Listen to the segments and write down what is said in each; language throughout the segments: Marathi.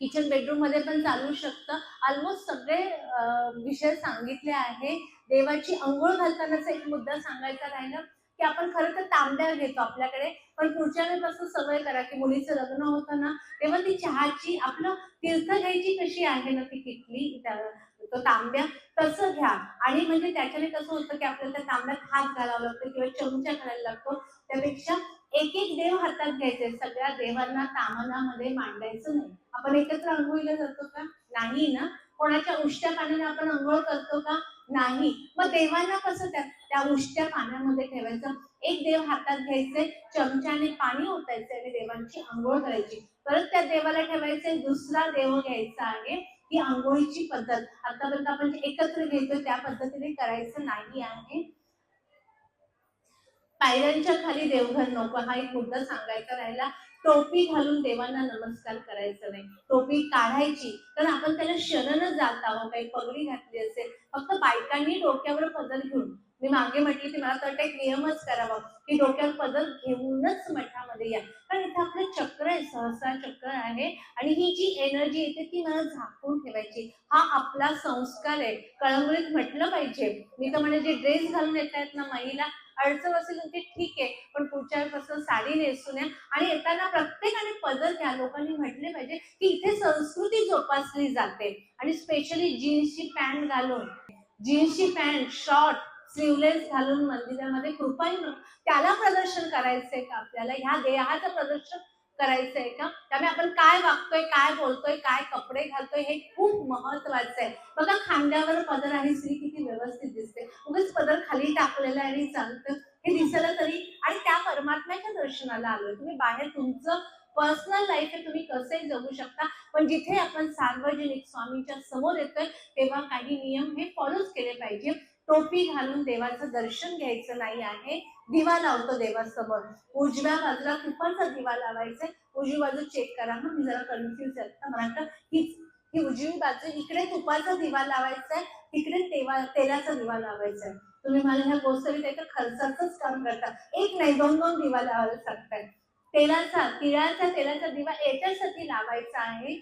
किचन बेडरूममध्ये पण चालू शकतं. ऑलमोस्ट सगळे विषय सांगितले आहे. देवाची अंघोळ घालतानाचा एक मुद्दा सांगायचा राहिला की आपण खरं तर तांब्या घेतो आपल्याकडे पण पुढच्या वेळेपासून सवय करा की मुलीचं लग्न होतं ना तेव्हा ती चहाची आपलं तीर्थ घ्यायची कशी आहे ना ती किटली त्या- तो तांब्या तसं घ्या. आणि म्हणजे त्याच्याने कसं होतं की आपल्याला त्या तांब्यात हात घालावा लागतो किंवा चमचा घालायला लागतो. त्यापेक्षा एक एक देव हातात घ्यायचे. सगळ्या देवांना तामनामध्ये मांडायचं नाही. आपण एकत्र आंघोळीला जातो का? नाही ना. कोणाच्या उष्ट्या पाण्याने आपण आंघोळ करतो का? नाही. मग देवांना कसं त्या त्या उष्ट्या पाण्यामध्ये ठेवायचं? एक देव हातात घ्यायचे चमच्याने पाणी ओतायचे आणि देवांची आंघोळ करायची. परत त्या देवाला ठेवायचे दुसरा देव घ्यायचा आहे ही आंघोळीची पद्धत. आतापर्यंत आपण एकत्र घेतो त्या पद्धतीने करायचं नाही आहे. पायऱ्यांच्या खाली देवघर नको हा एक मुद्दा सांगायचा राहिला. टोपी घालून देवांना नमस्कार करायचा नाही. टोपी काढायची कारण आपण त्याला शरणच जात आहोत. काही पगडी घातली असेल फक्त बायकांनी डोक्यावर पदर घेऊन. मी मागे म्हटली की मला तर एक नियमच करावा की डोक्यावर पदर घेऊनच मठामध्ये या. कारण इथे आपलं चक्र आहे सहसा चक्र आहे आणि ही जी एनर्जी येते ती मला झाकून हा आपला संस्कार आहे. कळंगळीत म्हटलं पाहिजे. मी तर म्हणजे जे ड्रेस घालून येत आहेत ना महिला अडचण असेल तर ते ठीक आहे. पण पुढच्या वेळेपासून साडी नेसून या आणि येताना प्रत्येकाने पदर घ्या. लोकांनी म्हटले पाहिजे की इथे संस्कृती जोपासली जाते. आणि स्पेशली जीन्सची पॅन्ट घालून जीन्सची पॅन्ट शॉर्ट स्लीवलेस घालून मंदिरामध्ये कृपाही त्याला प्रदर्शन करायचंय का आपल्याला? ह्या देहाचं प्रदर्शन करायचं आहे का? त्यामुळे आपण काय वागतोय काय बोलतोय काय कपडे घालतोय हे खूप महत्वाचं आहे. बघा खांद्यावर पदर आणि स्त्री किती व्यवस्थित दिसते. उगच पदर खाली टाकलेलं आणि चालतं. हे दिसलं तरी आणि त्या परमात्म्याच्या दर्शनाला आलोय. तुम्ही बाहेर तुमचं पर्सनल लाईफ हे तुम्ही कसंही जगू शकता? पण जिथे आपण सार्वजनिक स्वामींच्या समोर येतोय तेव्हा काही नियम हे फॉलोच केले पाहिजे. टोपी घालून देवाचं दर्शन घ्यायचं नाही आहे. दिवा लावतो देवासमोर. उजव्या बाजूला तुपाचा दिवा लावायचा उजवी बाजू चेक करा. मग मी जरा कन्फ्युज आहे. मला वाटतं ही ही उजवी बाजू इकडे तुपाचा दिवा लावायचा आहे तिकडे तेवा तेलाचा दिवा लावायचा आहे तुम्ही मला ह्या गोष्टी ते तर खर्चाचंच काम करता. एक नाही दोन दोन दिवा लावायला सांगताय तेलाचा तिळाचा तेलाचा दिवा याच्यासाठी लावायचा आहे.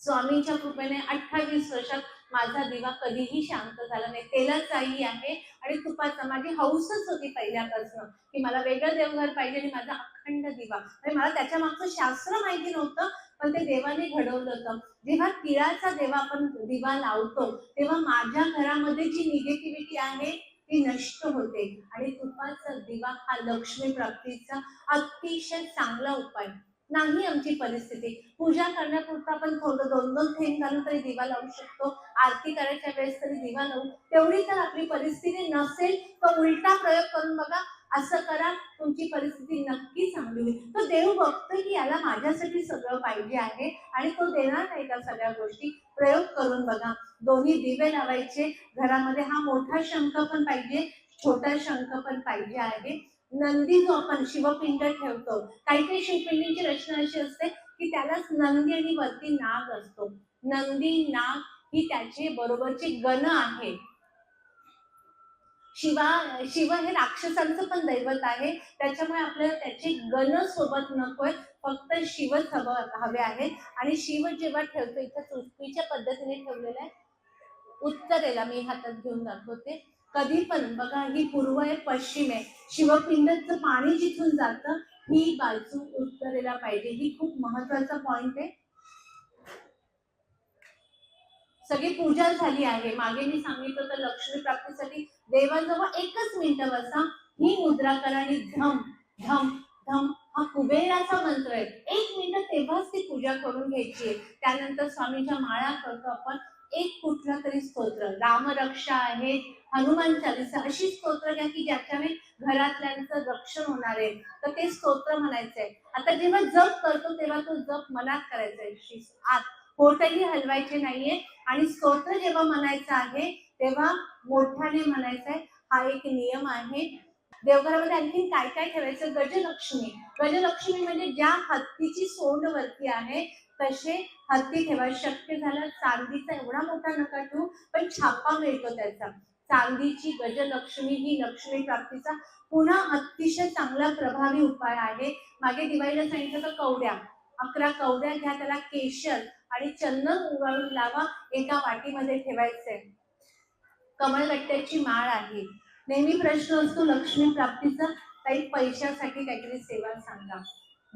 स्वामींच्या कृपेने अठ्ठावीस वर्षात माझा दिवा कधीही शांत झाला नाही. तेलाचाही आहे आणि तुपाचा माझी हौसच होती पहिल्यापासून की मला वेगळं देवघर पाहिजे आणि माझा अखंड दिवा. म्हणजे मला त्याच्या मागचं शास्त्र माहिती नव्हतं पण ते देवाने घडवलं होतं. जेव्हा तिळाचा देवा आपण दिवा लावतो तेव्हा माझ्या घरामध्ये जी निगेटिव्हिटी आहे ती नष्ट होते. आणि तुपाचा दिवा हा लक्ष्मी प्राप्तीचा अतिशय चांगला उपाय. नाही आमची परिस्थिती. पूजा करण्यापुरता आपण थोडं दोन दोन थेंब घालून तरी दिवा लावू शकतो. आरती करायच्या वेळेस तरी दिवा लावू. तेवढी तर आपली परिस्थिती नसेल तर उलटा प्रयोग करून बघा असं करा तुमची परिस्थिती नक्की चांगली होईल. तो देव बघतोय की याला माझ्यासाठी सगळं पाहिजे आहे आणि तो देणार नाही का सगळ्या गोष्टी. प्रयोग करून बघा. दोन्ही दिवे लावायचे. घरामध्ये हा मोठा शंख पण पाहिजे छोटा शंख पण पाहिजे आहे. नंदी जो आपण शिवपिंड ठेवतो काही काही शिवपिंडीची रचना अशी असते की त्यालाच नंदी आणि वरती नाग असतो. नंदी नाग ही त्याचे बरोबरचे गण आहे शिवा शिव हे राक्षसांचं पण दैवत आहे. त्याच्यामुळे आपल्याला त्याचे गण सोबत नकोय. फक्त शिवच हवं हवे आहेत. आणि शिव जेव्हा ठेवतो इथं चुटकीच्या पद्धतीने ठेवलेलं आहे. उत्तरेला मी हातात घेऊन दाखवते. कधी पण बघा ही पूर्व आहे पश्चिम आहे. शिवपिंडचं पाणी जिथून जातं ही बाजू उत्तरेला पाहिजे. ही खूप महत्त्वाचा पॉइंट आहे. सगळी पूजा झाली आहे. मागे मी सांगितलं तर लक्ष्मी प्राप्तीसाठी देवाजवळ एकच मिनिट बसा. ही मुद्रा करा आणि धम धम धम. हा कुबेराचा मंत्र आहे. एक मिनिट तेव्हाच ती पूजा करून घ्यायची आहे. त्यानंतर स्वामीच्या माळा करतो आपण. एक कुठला तरी स्तोत्र रामरक्षा आहे हनुमान चालीसा अशी स्तोत्र घ्या की ज्याच्याने घरातल्यांचं रक्षण होणार आहे. तर ते स्तोत्र म्हणायचंय. आता जेव्हा जप करतो तेव्हा तो जप मनात करायचा आहे. आत पोटही हलवायचे नाहीये. आणि स्तोत्र जेव्हा म्हणायचं आहे तेव्हा मोठ्याने म्हणायचं आहे हा एक नियम आहे. देवघरामध्ये आणखी काय काय ठेवायचं? गजलक्ष्मी. गजलक्ष्मी म्हणजे ज्या हत्तीची सोंड वरती आहे तसे हत्ती ठेवा शक्य झालं चांदीचा एवढा मोठा नका ठेवू पण छापा मिळतो त्याचा. चांदीची गजलक्ष्मी ही लक्ष्मी प्राप्तीचा पुन्हा अतिशय चांगला प्रभावी उपाय आहे. मागे दिवाळीला सांगितलं तर कवड्या. अकरा कवड्या घ्या त्याला केशर आणि चंदन उगाळून लावा एका वाटीमध्ये ठेवायचंय कमळगट्ट्याची माळ आहे. नेहमी प्रश्न असतो लक्ष्मी प्राप्तीचा काही पैशासाठी काहीतरी सेवा सांगा.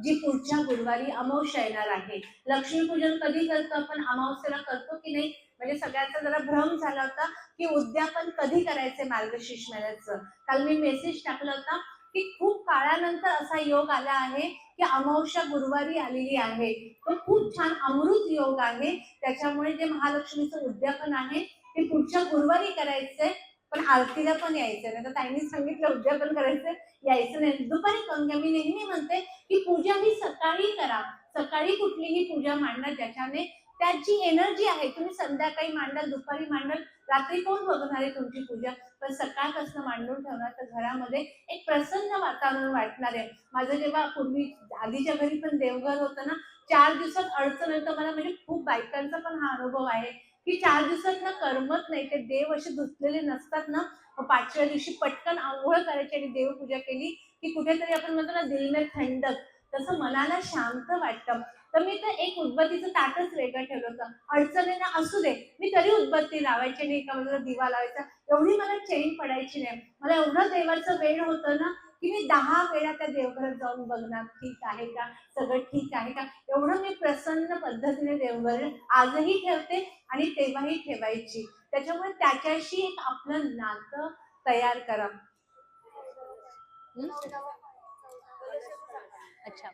जी पुढच्या गुरुवारी अमावस्या येणार आहे. लक्ष्मीपूजन कधी करतो आपण? अमावस्याला करतो की नाही? म्हणजे सगळ्यांचा जरा भ्रम झाला होता की उद्यापन कधी करायचे मार्गशीर्ष महिन्याचं? काल मी मेसेज टाकला होता की खूप काळानंतर असा योग आला आहे की अमावस्या गुरुवारी आलेली आहे. तो खूप छान अमृत योग आहे. त्याच्यामुळे जे महालक्ष्मीचं उद्यापन आहे ते पुढच्या गुरुवारी करायचंय. पण आरतीला पण यायचं नाही तर ताईंनी सांगितलं उद्यापन करायचं यायचं नाही. दुपारी करून घ्या म्हणजे मी नेहमी म्हणते की पूजा ही सकाळी करा. सकाळी कुठलीही पूजा मांडा ज्याच्याने त्याची एनर्जी आहे. तुम्ही संध्याकाळी मांडाल दुपारी मांडाल रात्री कोण बघणार आहे तुमची पूजा? पण सकाळपासून मांडून ठेवणार तर घरामध्ये एक प्रसन्न वातावरण वाटणार आहे. माझं जेव्हा पूर्वी आधीच्या घरी पण देवघर होतं ना चार दिवसात अडचण येतं मला म्हणजे खूप बायकांचा पण हा अनुभव आहे. की चार दिवसात ना करमत नाही ते देव असे धुतलेले नसतात ना मग पाचव्या दिवशी पटकन आंघोळ करायची आणि देवपूजा केली की कुठेतरी आपण म्हणतो ना दिल में थंडक. तसं मनाला शांत वाटतं. तर मी तर एक उदबत्तीचं ताटच वेगळं ठेवलं होतं. अडचणींना असू दे मी तरी उदबत्ती लावायची आणि एका बाजूला दिवा लावायचा. एवढी मला चैन पडायची नाही. मला एवढं देवाचं वेळ होतं ना की मी दहा वेळा त्या देवघरात जाऊन बघणार ठीक आहे का? सगळं ठीक आहे का? एवढं मी प्रसन्न पद्धतीने देवघर आजही ठेवते आणि तेव्हाही ठेवायची. त्याच्यामुळे त्याच्याशी एक आपलं नातं तयार करा. अच्छा.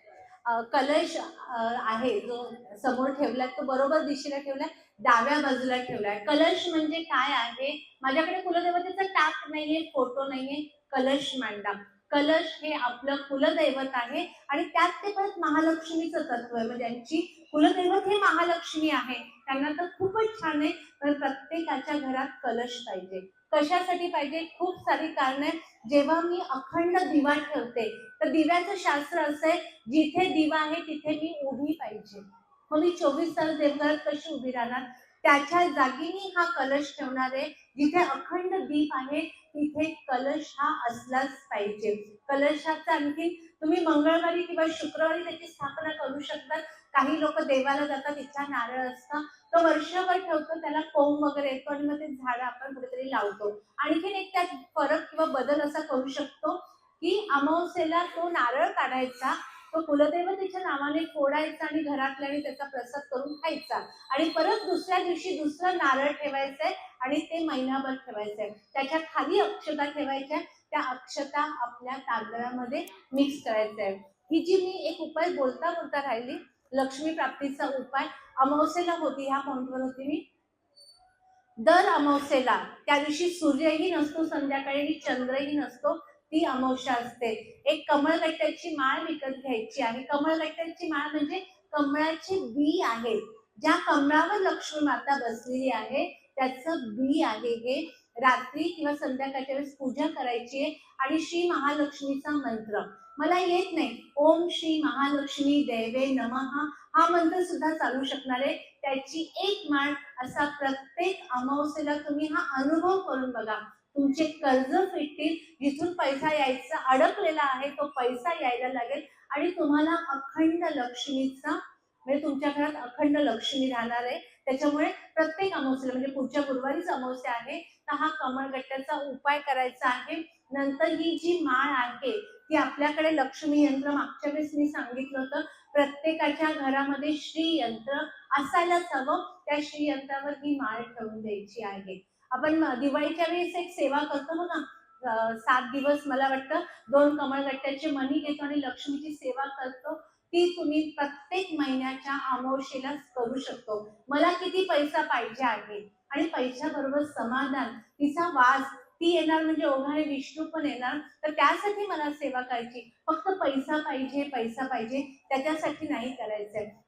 कलश आहे जो समोर ठेवलाय तो बरोबर दिशेला ठेवलाय डाव्या बाजूला ठेवलाय. कलश म्हणजे काय आहे? माझ्याकडे कुलदेवतेचा टाक नाहीये फोटो नाहीये. कलश मांडा. कलश हे आपलं कुलदैवत आहे आणि त्यात ते परत महालक्ष्मीचं तत्व आहे. म्हणजे ज्यांची कुलदैवत हे महालक्ष्मी आहे. त्यांना तर खूपच छान आहे. तर प्रत्येकाच्या घरात कलश पाहिजे. कशासाठी पाहिजे? खूप सारी कारण आहे जेव्हा मी अखंड दिवा ठेवते तर दिव्याचं शास्त्र असं आहे जिथे दिवा आहे तिथे मी उभी पाहिजे. मग मी चोवीस तास देवघरात कशी उभी राहणार? त्याच्या जागी हा कलश ठेवणार आहे. जिथे अखंड दीप आहे तिथे कलश हा असलाच पाहिजे. कलशाचा आणखी तुम्ही मंगळवारी किंवा शुक्रवारी त्याची स्थापना करू शकता. काही लोक देवाला जातात इच्छा नारळ असतं. तो वर्षभर ठेवतो त्याला कोंब वगैरे येतो आणि मग ते झाड आपण कुठेतरी लावतो. आणखीन एक त्यात फरक किंवा बदल असा करू शकतो की अमावस्येला तो नारळ काढायचा. तो कुलदैवतेच्या नावाने फोडायचा आणि घरातल्याने त्याचा प्रसाद करून खायचा. आणि परत दुसऱ्या दिवशी दुसरं नारळ ठेवायचंय आणि ते महिनाभर ठेवायचंय. त्याच्याखाली अक्षता ठेवायच्या त्या अक्षता आपल्या तांदळामध्ये मिक्स करायचंय. ही जी मी एक उपाय बोलता बोलता राहिली लक्ष्मी प्राप्तीचा उपाय अमावस्येला होती ह्या पॉईंटवर होती मी. दर अमावस्येला त्या दिवशी सूर्यही नसतो संध्याकाळी चंद्रही नसतो ती अमावस्या असते. एक कमळगट्ट्याची माळ विकत घ्यायची आहे. कमळगट्ट्याची माळ म्हणजे कमळाची बी आहे. ज्या कमळावर लक्ष्मी माता बसलेली आहे त्याचं बी आहे हे. रात्री किंवा संध्याकाळच्या वेळेस पूजा करायची आहे आणि श्री महालक्ष्मीचा मंत्र. मला येत नाही. ओम श्री महालक्ष्मी देवे नमः. हा मंत्र सुद्धा चालू शकणार आहे. त्याची एक माळ असा प्रत्येक अमावस्येला तुम्ही हा अनुभव करून बघा. तुमचे कर्ज फिटतील जिथून पैसा यायचा अडकलेला आहे तो पैसा यायला लागेल. आणि तुम्हाला अखंड लक्ष्मीचा म्हणजे तुमच्या घरात अखंड लक्ष्मी राहणार आहे. त्याच्यामुळे प्रत्येक अमावस्येला म्हणजे पुढच्या गुरुवारीच अमावस्या आहे तर हा कमळगट्ट्याचा उपाय करायचा आहे. नंतर ही जी माळ आहे ती आपल्याकडे लक्ष्मी यंत्र मागच्या वेळेस मी सांगितलं होतं प्रत्येकाच्या घरामध्ये श्री यंत्र असायलाच हवं. त्या श्री यंत्रावर ही माळ ठेवून द्यायची आहे. आपण दिवाळीच्या वेळेस एक सेवा करतो बघा. सात दिवस मला वाटतं दोन कमळगट्ट्याचे मणी घेतो आणि लक्ष्मीची सेवा करतो. ती तुम्ही प्रत्येक महिन्याच्या अमावशेला करू शकतो. मला किती पैसा पाहिजे आहे? आणि पैशाबरोबर समाधान तिचा वास ती येणार म्हणजे ओघाने विष्णू पण येणार. तर त्यासाठी मला सेवा करायची. फक्त पैसा पाहिजे पैसा पाहिजे त्याच्यासाठी नाही करायचंय.